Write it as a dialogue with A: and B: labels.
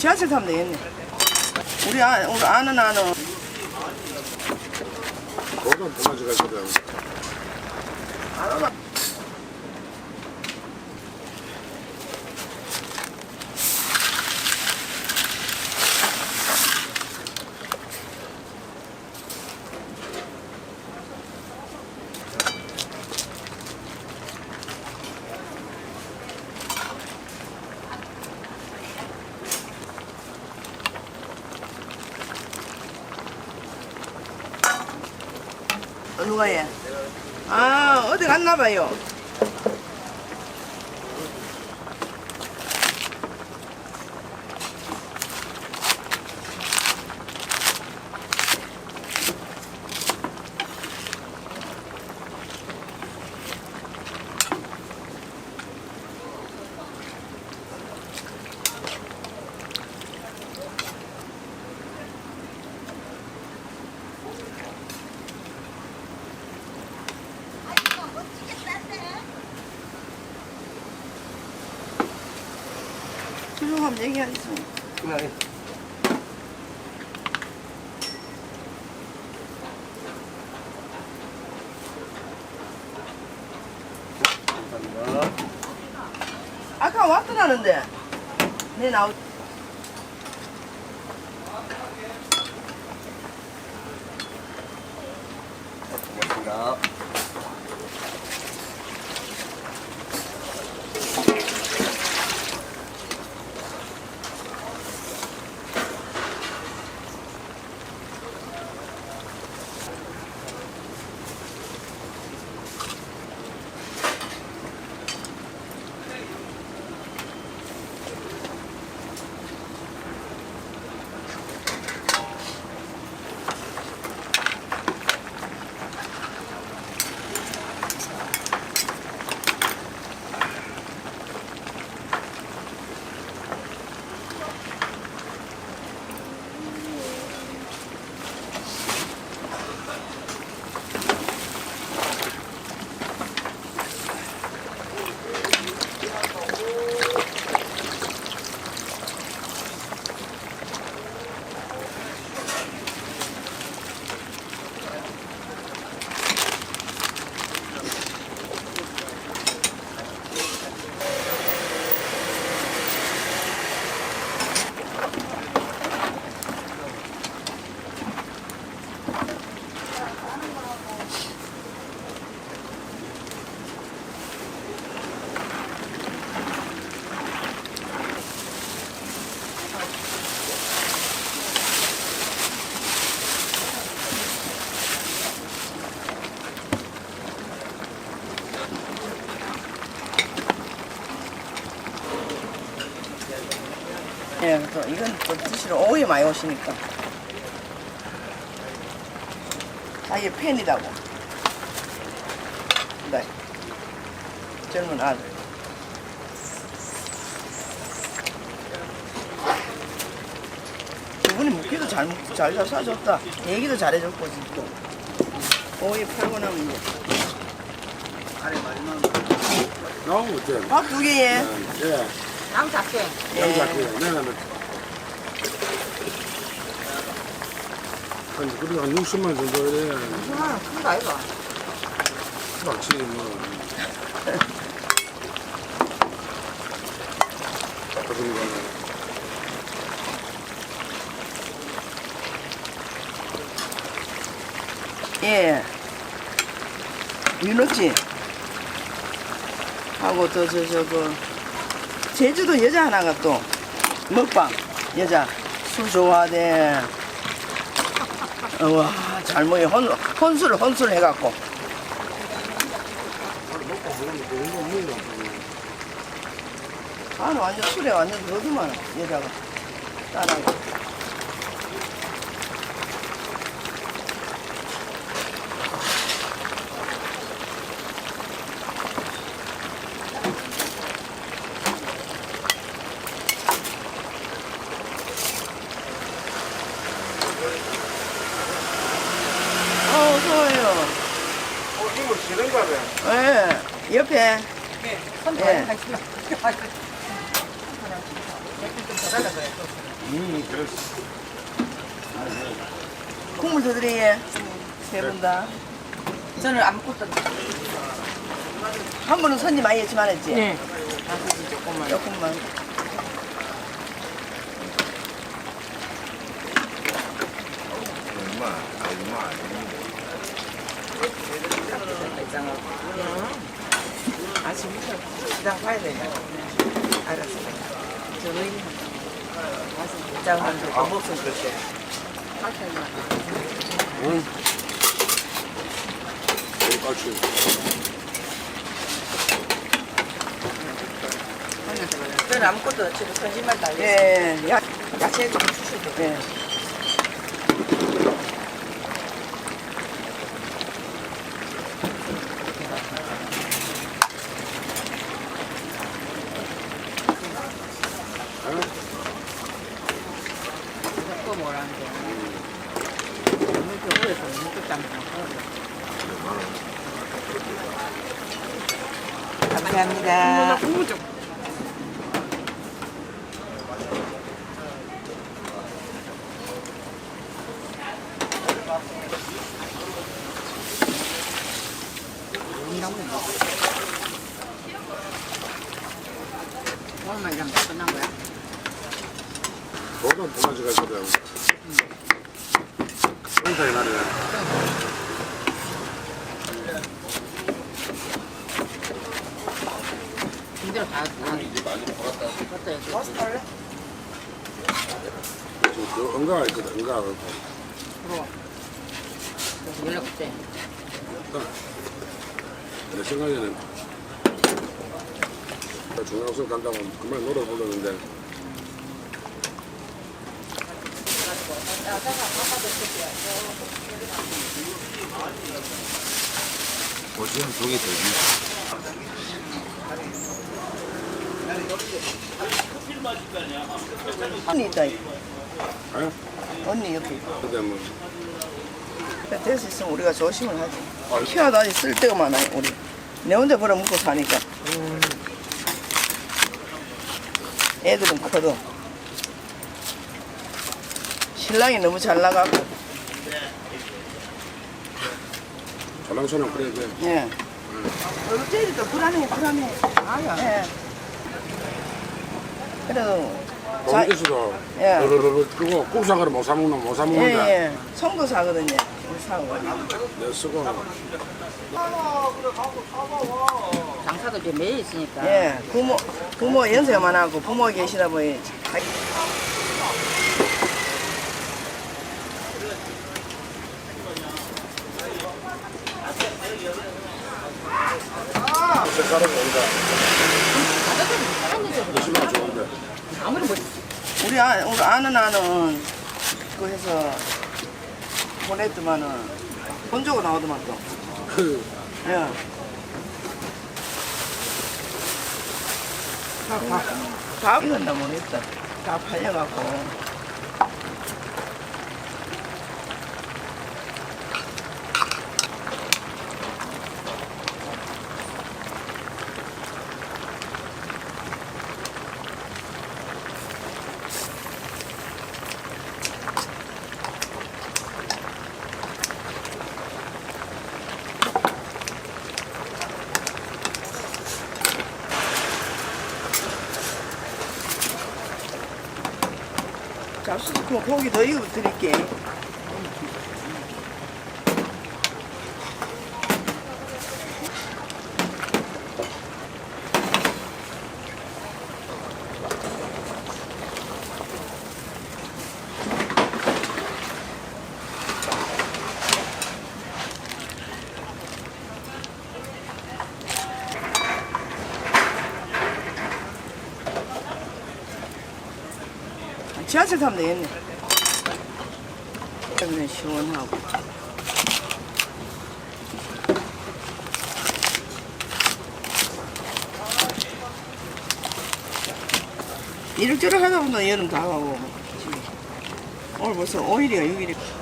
A: 지하철 타면 되겠네. 우리 아, 우리 아는 아는.
B: 거기는 도마지 가지고
A: 아는 해? 아 어디 갔나 봐요. 얘기하지.
B: 그냥 감사합니다.
A: 아까 왔더라는데. 내 나오.
B: 고맙습니다.
A: 예, 또 이건 또 드시러 오후에 많이 오시니까. 아예 팬이라고. 네. 젊은 아들. 저분이 묵기도 잘, 묵- 잘 사줬다. 얘기도 잘해줬고, 진짜. 오후에 팔고 나면 이제.
B: 나온 거 어때?
A: 밥 두 개에.
B: 예.
C: 양 작게.
B: 양자 그 내가 뭐 한, 그래도 한 60만 원 정도 해.
C: 아, 큰거 아이가.
B: 막치 뭐. 그런 거는.
A: 예. 윤호씨. 하고 또 저저그 제주도 여자 하나가 또 먹방 여자 술 좋아하대. 어, 와, 잘 먹어. 혼, 혼술, 혼술 해갖고. 아, 완전 술에 완전 더듬어, 여자가. 딸하고. 어, 어서와요.
B: 어, 이거 싫은가 봐.
A: 예, 옆에.
C: 네. 손
A: 예.
C: 많이 하시나. 몇개좀 더 달라 그래. 또.
B: 음, 그랬어.
A: 국물 더 드려요. 세분 다.
C: 저는 아무것도
A: 한 번은 손님 많이 했지만 했지?
C: 네. 조금만.
A: 조금만.
B: 얼마, 얼마
C: 아침부터 시장 가야 되냐? 알았어. 저는 시장 한번 안 먹으면 그때.
B: 응. 똑같이.
C: 저는 아무것도 없이 거짓말 다 했어.
A: 예, 야,
C: 야채 좀 주셔도 돼.
A: 예.
C: 그거 뭐라는 게. 너무 겨울에서 너무 땀 감사합니다. 오늘만 이랑 끝난 거야?
B: 너도 도마지가 있거든. 행사에 나 네.
C: 힘들어 다 많이 벌었다. 버스 탈래?
B: 지금 그 응가가.
C: 들어와. 그래서 연락 없대.
B: 내 생각에는 나 중앙선 간다고 그만 노래 불렀는데 오지한 종이 되지
A: 언니 있다.
B: 아?
A: 언니 옆에.
B: 근데 뭐
A: 될수 있으면 우리가 조심을 하지. 키워다니 쓸 데가 많아요, 우리. 내 혼자 벌어 먹고 사니까. 애들은 커도. 신랑이 너무 잘 나가고,
B: 전랑선은 그래 돼
A: 예. 어제도 또 불안해, 불안해. 아야. 예. 그래도, 자,
B: 거기서도
A: 예.
B: 으르르르 그거 국산거를 못 사먹는 못
A: 예,
B: 사먹는데
A: 예. 청도 사거든요. 우리 사고.
B: 내 쓰고
C: 장사도 이제 매일 있으니까.
A: 예, 부모, 부모 연세만 하고 부모 계시다 보니
B: 색깔은 뭔가 열심히 좋은데
C: 아무리 뭐
A: 우리, 아, 우리 아는 아는 그 해서 보냈더만은 돈 주고 나오더만 또.
B: 그
A: 예. 다, 다, 다 이건다 모르겠다. 다 팔려갖고. 잡수도 그 고기 더 익어 드릴게. 지하철 타면 되겠네. 때문에 시원하고. 이럴저럴 하다 보면 여름 다 가고. 오늘 벌써 5일이야, 6일이야.